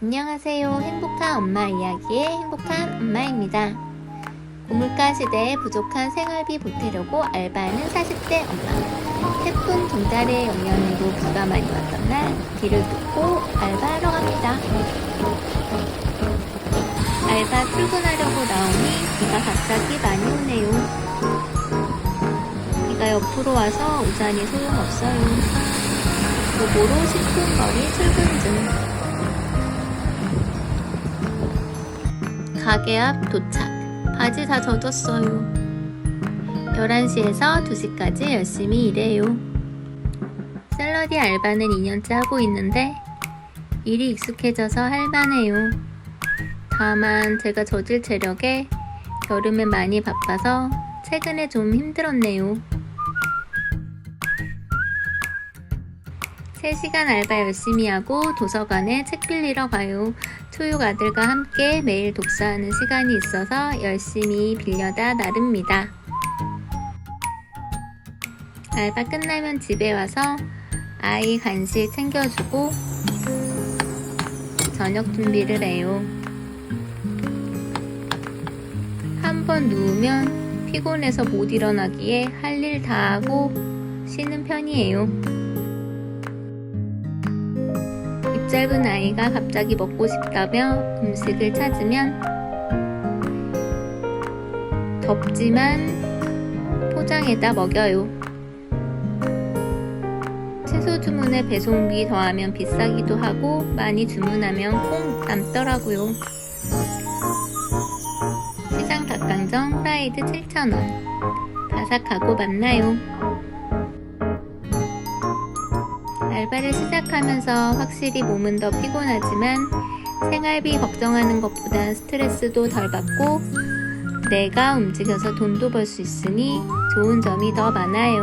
안녕하세요. 행복한 엄마 이야기의 행복한 엄마입니다. 고물가 시대에 부족한 생활비 보태려고 알바하는 40대 엄마. 태풍 동달의 영향으로 비가 많이 왔던 날 비를 뚫고 알바하러 갑니다. 알바 출근하려고 나오니 비가 갑자기 많이 오네요. 비가 옆으로 와서 우산이 소용없어요. 도보로 10분 거리 출근 중. 가게 앞 도착. 바지 다 젖었어요. 11시에서 2시까지 열심히 일해요. 샐러디 알바는 2년째 하고 있는데 일이 익숙해져서 할만해요. 다만 제가 저질 체력에 여름에 많이 바빠서 최근에 좀 힘들었네요. 3시간 알바 열심히 하고 도서관에 책 빌리러 가요. 초육 아들과 함께 매일 독서하는 시간이 있어서 열심히 빌려다 나릅니다. 알바 끝나면 집에 와서 아이 간식 챙겨주고 저녁 준비를 해요. 한 번 누우면 피곤해서 못 일어나기에 할 일 다 하고 쉬는 편이에요. 짧은 아이가 갑자기 먹고 싶다며 음식을 찾으면 덥지만 포장에다 먹여요. 채소 주문에 배송비 더하면 비싸기도 하고 많이 주문하면 꼭 남더라고요. 시장 닭강정 프라이드 7,000원. 바삭하고 맛나요. 알바를 시작하면서 확실히 몸은 더 피곤하지만 생활비 걱정하는 것보단 스트레스도 덜 받고 내가 움직여서 돈도 벌 수 있으니 좋은 점이 더 많아요.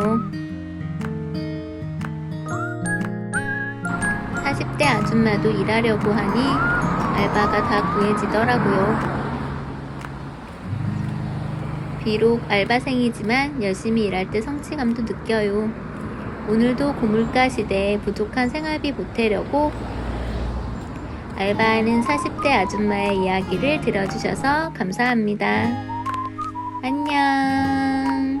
40대 아줌마도 일하려고 하니 알바가 다 구해지더라고요. 비록 알바생이지만 열심히 일할 때 성취감도 느껴요. 오늘도 고물가 시대에 부족한 생활비 보태려고 알바하는 40대 아줌마의 이야기를 들어주셔서 감사합니다. 안녕.